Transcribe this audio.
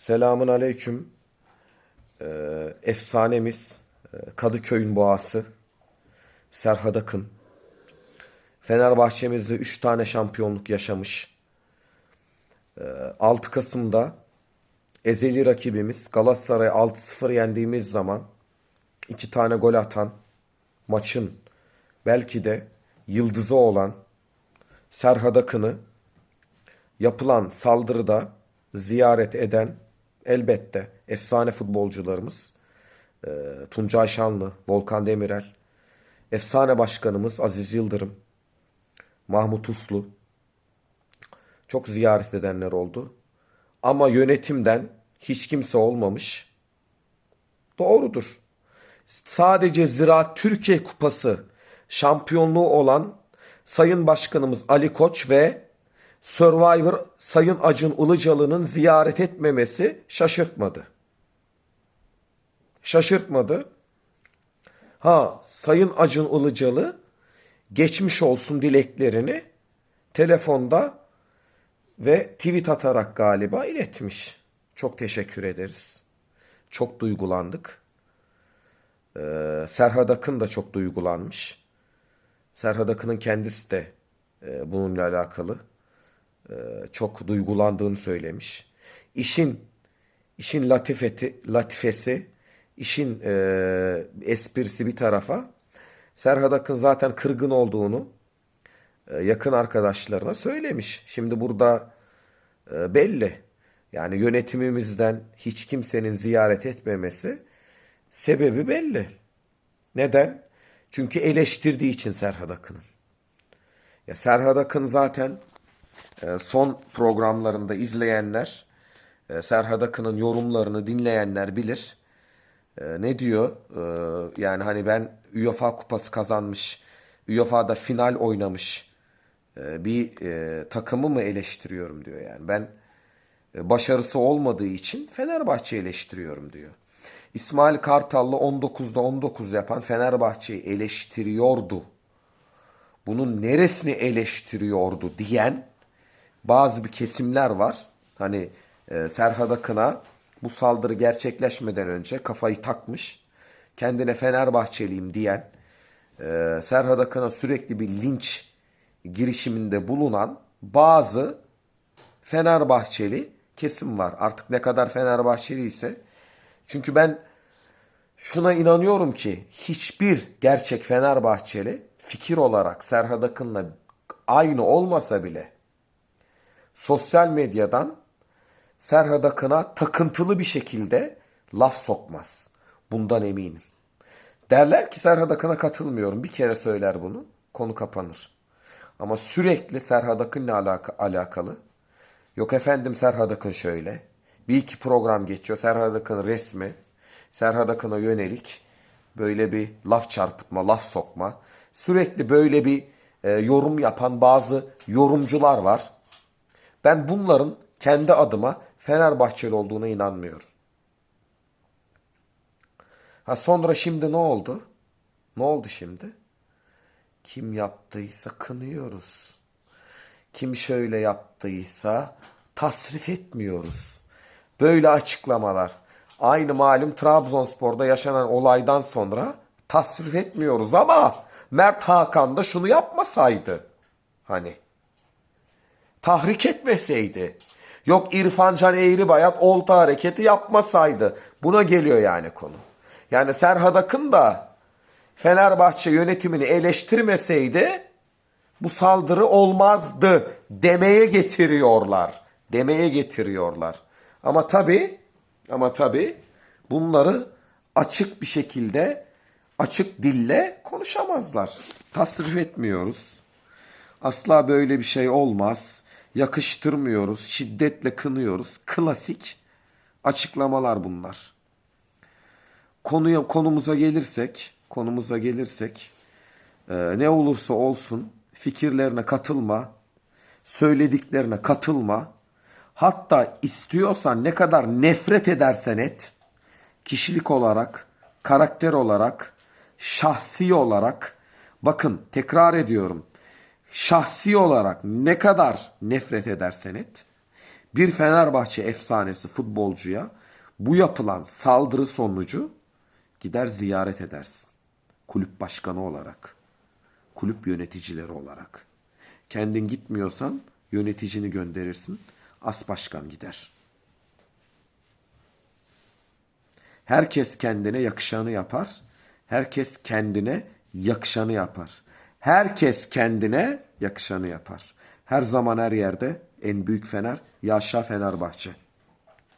Selamun aleyküm. Ee, efsanemiz e, Kadıköy'ün boğası Serhat Akın. Fenerbahçemizde 3 tane şampiyonluk yaşamış. Ee, 6 Kasım'da ezeli rakibimiz Galatasaray 6-0 yendiğimiz zaman 2 tane gol atan maçın belki de yıldızı olan Serhat Akın'ı yapılan saldırıda ziyaret eden elbette efsane futbolcularımız e, Tuncay Şanlı, Volkan Demirel, efsane başkanımız Aziz Yıldırım, Mahmut Uslu çok ziyaret edenler oldu. Ama yönetimden hiç kimse olmamış. Doğrudur. Sadece Ziraat Türkiye Kupası şampiyonluğu olan Sayın Başkanımız Ali Koç ve Survivor Sayın Acun Ilıcalı'nın ziyaret etmemesi şaşırtmadı. Şaşırtmadı. Ha Sayın Acun Ilıcalı geçmiş olsun dileklerini telefonda ve tweet atarak galiba iletmiş. Çok teşekkür ederiz. Çok duygulandık. Ee, Serhat Akın da çok duygulanmış. Serhat Akın'ın kendisi de e, bununla alakalı çok duygulandığını söylemiş. İşin işin latifeti, latifesi, işin e, esprisi bir tarafa Serhat Akın zaten kırgın olduğunu e, yakın arkadaşlarına söylemiş. Şimdi burada e, belli. Yani yönetimimizden hiç kimsenin ziyaret etmemesi sebebi belli. Neden? Çünkü eleştirdiği için Serhat Akın'ın. Ya Serhat Akın zaten e, son programlarında izleyenler, e, Serhat Akın'ın yorumlarını dinleyenler bilir. E, ne diyor? Yani hani ben UEFA kupası kazanmış, UEFA'da final oynamış bir takımı mı eleştiriyorum diyor yani. Ben başarısı olmadığı için Fenerbahçe eleştiriyorum diyor. İsmail Kartal'la 19'da 19 yapan Fenerbahçe'yi eleştiriyordu. Bunun neresini eleştiriyordu diyen bazı bir kesimler var. Hani e, Serhat Akın'a bu saldırı gerçekleşmeden önce kafayı takmış. Kendine Fenerbahçeliyim diyen e, Serhat Akın'a sürekli bir linç girişiminde bulunan bazı Fenerbahçeli kesim var. Artık ne kadar Fenerbahçeli ise. Çünkü ben şuna inanıyorum ki hiçbir gerçek Fenerbahçeli fikir olarak Serhat Akın'la aynı olmasa bile sosyal medyadan Serhat Akın'a takıntılı bir şekilde laf sokmaz. Bundan eminim. Derler ki Serhat Akın'a katılmıyorum. Bir kere söyler bunu. Konu kapanır. Ama sürekli Serhat Akın'la alaka, alakalı. Yok efendim Serhat Akın şöyle. Bir iki program geçiyor. Serhat Akın resmi. Serhat Akın'a yönelik böyle bir laf çarpıtma, laf sokma. Sürekli böyle bir e, yorum yapan bazı yorumcular var. Ben bunların kendi adıma Fenerbahçeli olduğuna inanmıyorum. Ha sonra şimdi ne oldu? Ne oldu şimdi? Kim yaptıysa kınıyoruz. Kim şöyle yaptıysa tasrif etmiyoruz. Böyle açıklamalar. Aynı malum Trabzonspor'da yaşanan olaydan sonra tasrif etmiyoruz ama Mert Hakan da şunu yapmasaydı. Hani tahrik etmeseydi. Yok İrfan Can Eğribayat olta hareketi yapmasaydı. Buna geliyor yani konu. Yani Serhat Akın da Fenerbahçe yönetimini eleştirmeseydi bu saldırı olmazdı demeye getiriyorlar. Demeye getiriyorlar. Ama tabi ama tabi bunları açık bir şekilde açık dille konuşamazlar. Tasrif etmiyoruz. Asla böyle bir şey olmaz yakıştırmıyoruz, şiddetle kınıyoruz. Klasik açıklamalar bunlar. Konuya konumuza gelirsek, konumuza gelirsek e, ne olursa olsun fikirlerine katılma, söylediklerine katılma. Hatta istiyorsan ne kadar nefret edersen et, kişilik olarak, karakter olarak, şahsi olarak, bakın tekrar ediyorum, şahsi olarak ne kadar nefret edersen et, bir Fenerbahçe efsanesi futbolcuya bu yapılan saldırı sonucu gider ziyaret edersin. Kulüp başkanı olarak, kulüp yöneticileri olarak. Kendin gitmiyorsan yöneticini gönderirsin. As başkan gider. Herkes kendine yakışanı yapar. Herkes kendine yakışanı yapar. Herkes kendine yakışanı yapar. Her zaman her yerde en büyük fener yaşa Fenerbahçe.